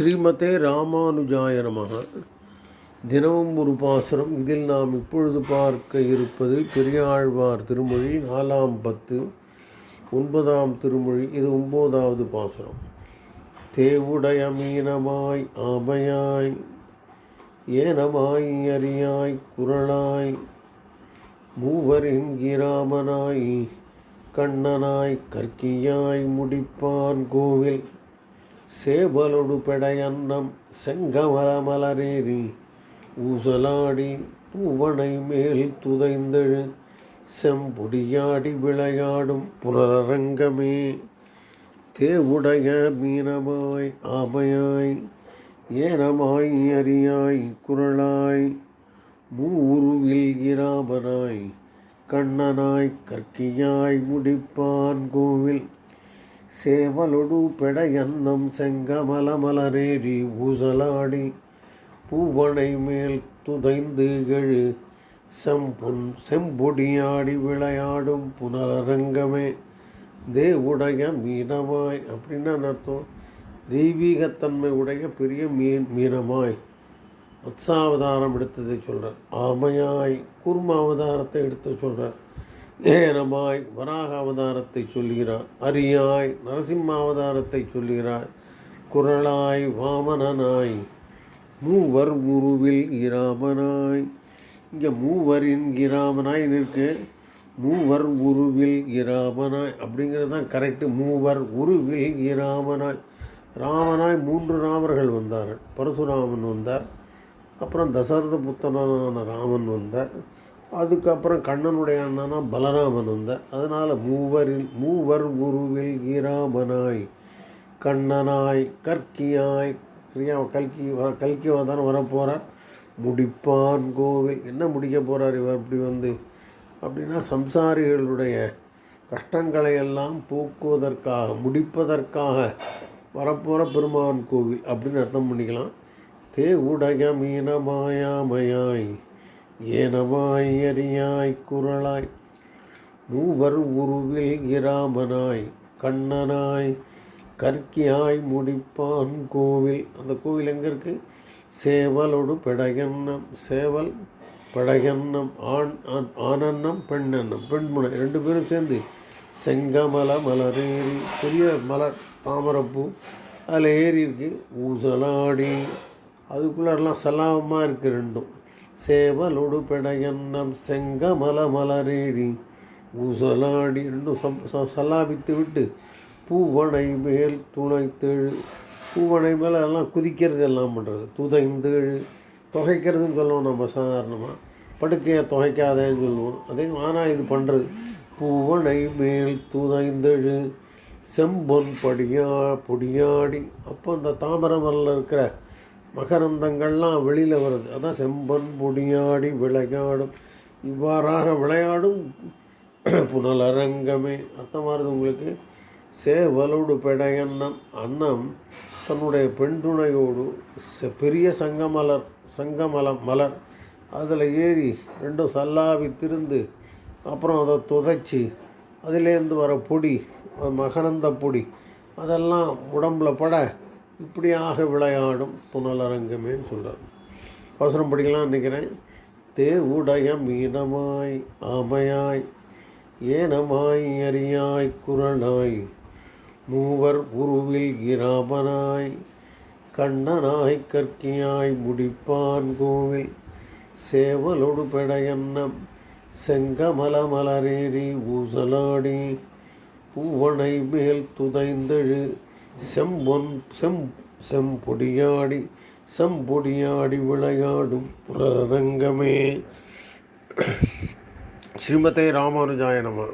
ஸ்ரீமதே ராமானுஜாய நமக. தினமும் ஒரு பாசுரம் இதில் நாம் இப்பொழுது பார்க்க இருப்பது பெரியாழ்வார் திருமொழி நாலாம் பத்து ஒன்பதாம் திருமொழி இது ஒம்போதாவது பாசுரம். தேவுடைய மீனமாய் ஆமையாய் ஏனமாய் அறியாய் குரலாய் மூவரின் கிராமனாய் கண்ணனாய் கற்கியாய் முடிப்பான் கோவில். சேவலொடு பெடையன்னம் செங்கமல ஊசலாடி பூவனை மேல் துதைந்தழு செம்பொடியாடி விளையாடும் புனரங்கமே தேவுடைய மீனமாய் ஆமையாய் ஏனமாய் அறியாய் குரலாய் மூருவில் இராமனாய் கண்ணனாய் கற்கியாய் முடிப்பான் கோவில். சேவலொடு பெடையன்னம் செங்கமல மலரேறி ஊசலாடி பூவனை மேல் துதைந்து எழு செம்பொன் செம்பொடியாடி விளையாடும் புனரங்கமே தேவுடைய மீனமாய் அப்படின்னு அர்த்தம்? தெய்வீகத்தன்மை உடைய பெரிய மீன் மீனமாய். மத்சாவதாரம் எடுத்ததை சொல்கிறார் ஆமையாய் குர்ம அவதாரத்தை எடுத்து சொல்கிறார் நேரமாய் வராக அவதாரத்தை சொல்கிறார் அரியாய் நரசிம்ம அவதாரத்தை சொல்கிறார் குரலாய் வாமனனாய் மூவர் உருவில் இராமனாய். இங்கே மூவரின் கிராமனாய் இருக்கு. மூவர் உருவில் இராமனாய் அப்படிங்கிறது தான் கரெக்டு மூவர் உருவில் இராமனாய். ராமனாய் மூன்று ராமர்கள் வந்தார்கள். பரசுராமன் வந்தார். அப்புறம் தசரத புத்தனான ராமன் வந்தார். அதுக்கப்புறம் கண்ணனுடைய அண்ணனா பலராமன் வந்தார் அதனால் மூவரில் மூவர் குருவில் கீராமனாய் கண்ணனாய் கற்கியாய் கிரியா கல்கி வ- கல்கி தான் வரப்போகிறார் முடிப்பான் கோவில். என்ன முடிக்க போகிறார் இவர் இப்படி வந்து? அப்படின்னா சம்சாரிகளுடைய கஷ்டங்களை எல்லாம் போக்குவதற்காக முடிப்பதற்காக வரப்போகிற பெருமான் கோவில் அப்படின்னு அர்த்தம் பண்ணிக்கலாம். தே உடைய மீனமாயாமையாய். ஏனமாய் எரியாய் குரலாய் மூவர் உருவில் கிராமனாய் கண்ணனாய் கற்கியாய் முடிப்பான் கோவில். அந்த கோவில் எங்கே இருக்குது சேவலோடு பெடகன்னம் சேவல் படகன்னம் ஆண் ஆனன்னம் பெண்ணன்னம் பெண்முனை ரெண்டு பேரும் சேர்ந்து செங்கமல மலரேறி பெரிய மலர் தாமரைப்பூ அதில் ஏறி இருக்குது ஊசலாடி. அதுக்குள்ளெல்லாம் சலாபமாக இருக்குது ரெண்டும். சேவலொடு பெடையன்னம் செங்கமல மலரேடி ஊசலாடி ரெண்டும் சம் ச- சல்லாபித்து விட்டு பூவனை மேல் துணைத்தெழு பூவனை மேலே எல்லாம் குதிக்கிறது எல்லாம் பண்ணுறது துதைந்தெழு தொகைக்கிறதுன்னு சொல்லுவோம் நம்ம சாதாரணமாக படுக்கையை துவைக்காதேன்னு சொல்லுவோம். அதே ஆனால் இது பண்ணுறது பூவனை மேல் துதைந்தெழு செம்பொன் படியா பொடியாடி. அப்போ அந்த தாமரை இருக்கிற மகரந்தங்கள்லாம் வெளியில் வருது. அதான் செம்பன் பொடியாடி விளையாடும். இவ்வாறாக விளையாடும் புனலரங்கமே. அர்த்தமாகுது உங்களுக்கு? சேவலோடு பெடையன்னம் அன்னம் தன்னுடைய பெண் துணையோடு பெரிய சங்கமலர் சங்கமலம் மலர். அதில் ஏறி ரெண்டும் சல்லாவி திருந்து அப்புறம் அதை துதைச்சி அதிலேருந்து வர பொடி மகரந்த பொடி அதெல்லாம் உடம்பில் பட இப்படியாக விளையாடும் புனலரங்கமேன்னு சொல்கிறார் அவசரம் படிக்கலாம் நினைக்கிறேன். தேவுடைய மீனமாய் ஆமையாய் ஏனமாய் அறியாய் குரணாய் மூவர் உருவில் இராமனாய் கண்ணனாய் கற்கியாய் முடிப்பான் கோவில் சேவலொடு பெடையன்னம் செங்கமல மலரேறி ஊசலாடி பூவனை மேல் துதைந்தெழு செம்பொன் செம் செம்பொடியாடி செம்பொடியாடி விளையாடும் புரரங்கமே ஸ்ரீமதே ராமானுஜாய நம.